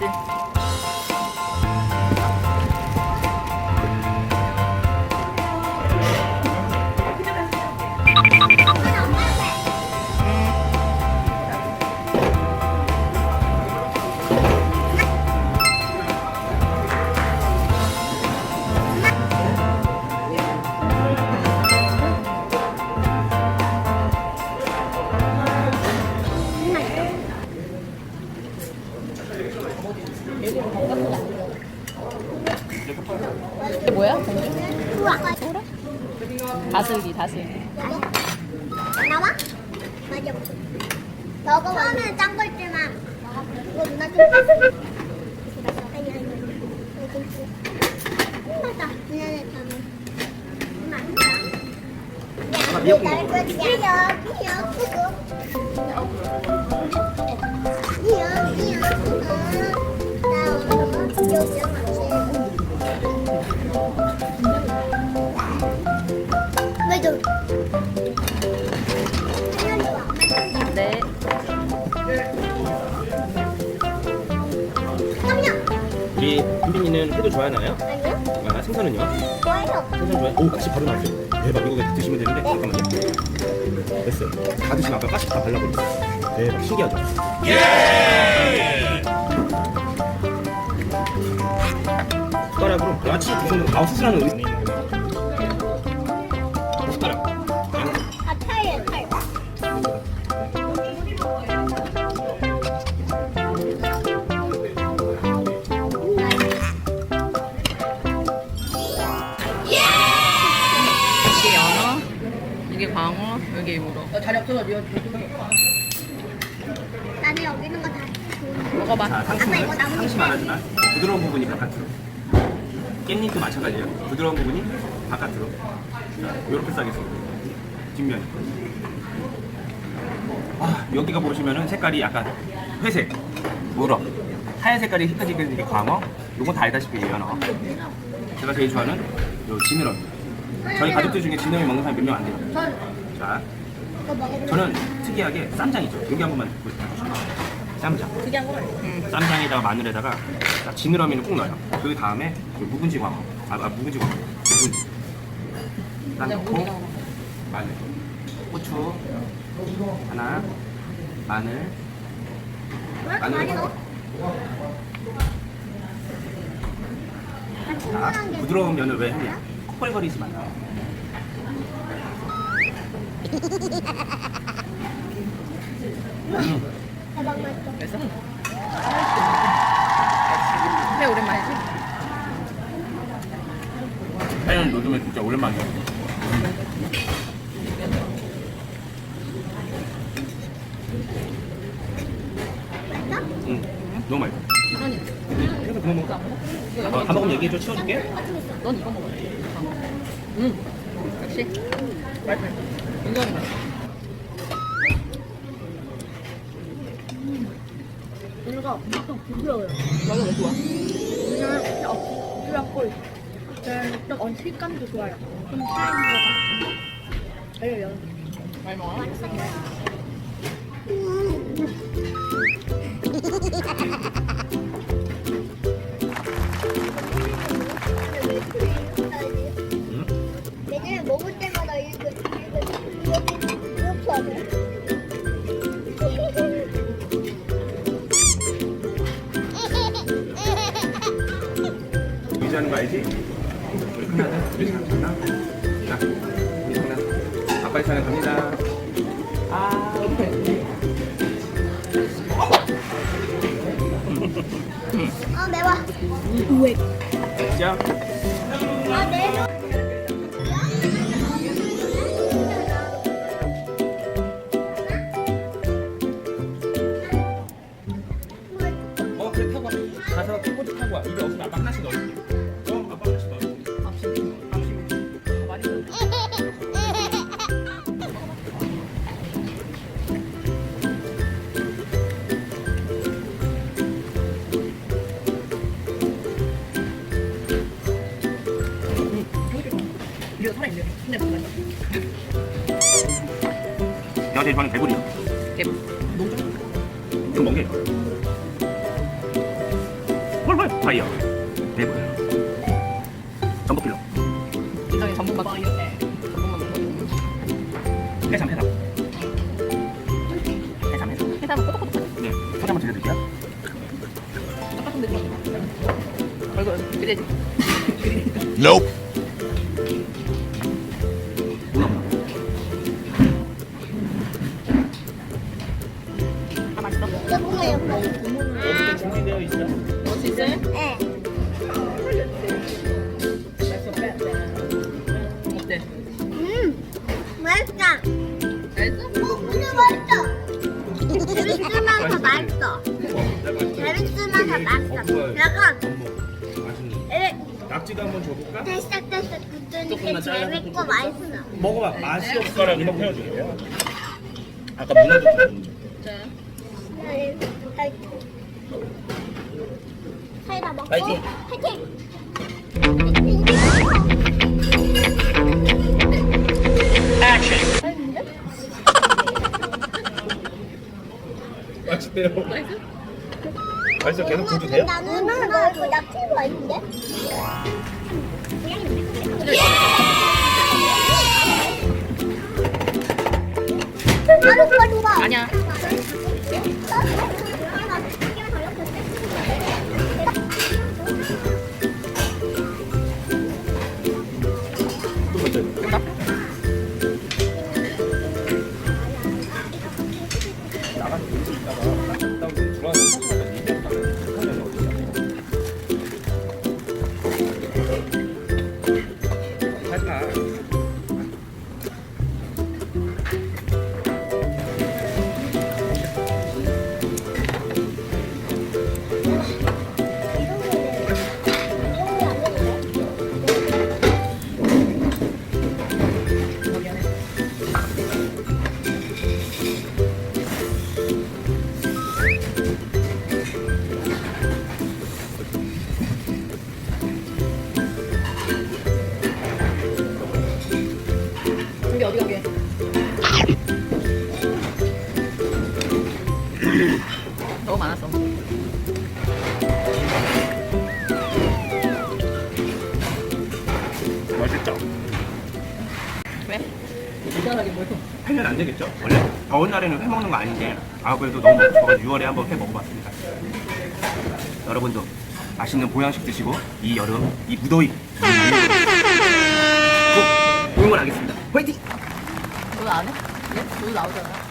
맛 다슬기. 나와? 맞아. 먹어. 처음에는 짠 거였지만 이거 누나 좀. 아니 아니. 이거. 맞다. 누나네 다음에. 맛있다. 야, 이거 날 거야. 귀 김빈이는 회도 좋아하나요? 아니요. 아, 생선은요? 좋아요. 생선 좋아해? 오, 가시 바로 나왔어요. 대박, 이거 드시면 되는데 잠깐만요. 됐어요. 다 드시면 아까 가시 다 발라버렸어요. 대박, 신기하죠? 숟가락으로 같이 드시는 거, 아우 수술하는 의미 먹어봐. 자, 아빠 상심은 이거 나무 상심 안 하지만 부드러운 부분이 바깥으로. 깻잎도 마찬가지예요. 부드러운 부분이 바깥으로. 자, 이렇게 싸겠습니다. 뒷면. 아, 여기가 보시면은 색깔이 약간 회색, 우럭, 하얀 색깔이 휘어지게 게 광어, 요건 다 알다시피 연어. 제가 제일 좋아하는 요 지느러미. 저희 가족들 중에 지느러미 먹는 사람 몇명안 돼요. 자? 저는 특이하게 쌈장이죠. 여기 한 번만 보여주시면. 쌈장. 특이한 거 응. 쌈장에다가 마늘에다가 딱 지느러미는 꼭 넣어요. 그 다음에 그 묵은지 광어. 아, 아 묵은지 광어. 묵은지. 딱 넣고 마늘, 고추 하나, 마늘. 왜 이렇게 많이 넣어? 나 자, 게 부드러운 면을 왜 했냐? 콜거리지 말라. 음, 대박 맛있어. 그래서? 회 오랜만이지? 하얀 요즘에 진짜 오랜만이야. 응, 너무 맛있어. 그래서 그냥 먹어. 어, 다 먹으면 얘기해줘. 치워줄게. 넌 이거 먹어. 응. 역시. 맛있어. 인정 이 맛있어. 이거 엄청 부드러워요. 너가 왜 좋아? 그냥 어, 부드럽고 좀 어, 식감도 좋아요. 좀 살아있는 거가. 알려요. 많이 먹어? 응? 하는 거 알지? 우리. 자, 우리 장나. 아빠의 차례 갑니다. 아, 아 매워. 자, 아 내려. 어, 그래 타고 와. 가서 킥보드 타고 와. 입에 없으면 아빠 하나씩 넣어줄게. 제일 좋아하는 개구리. 이게 농좀 좀 먹게. 파이어 네 보여요 전복 필러 세상에 전문만 먹어. 전문만 먹어. 해삼 해삼 해삼 해삼 해삼은 꼬독꼬독하지. 네 소리 한번 들려드릴게요 똑같은데 좀. 얼굴 그래야지. Nope. 조금만 옆에. 여기도 준비되어 있어 먹을 수 있어요? 네. 어때? 음, 맛있다. 맛있어? 어, 근데 맛있어. 재밌으면서 맛있어. 재밌으면서 맛있어. 약간 에, 낙지도 한번 줘볼까? 대싹대싹 굳으니까 조금만 잘라서 재밌고 맛있어. 먹어봐 맛이 없어라고 이거 표현해줄게요 아까. 네, 사이다 먹고 파이팅. 파이팅. 맛있는데? 맛있대요 맛있어? 계속 줘도 돼요? 나는? 나도 그거 좋아. 아니야. 있다가 나 지금 들어와서 너무 많았어. 맛있죠? 왜? 이상하게 뭘? 회는 안 되겠죠? 원래 더운 날에는 회 먹는 거 아닌데 아 그래도 너무 먹고 싶어서 6월에 한번 회 먹어봤습니다 여러분도 맛있는 보양식 드시고 이 여름 이 무더위 꼭 응원하겠습니다 화이팅! 너안 해? 예? 너 나오잖아.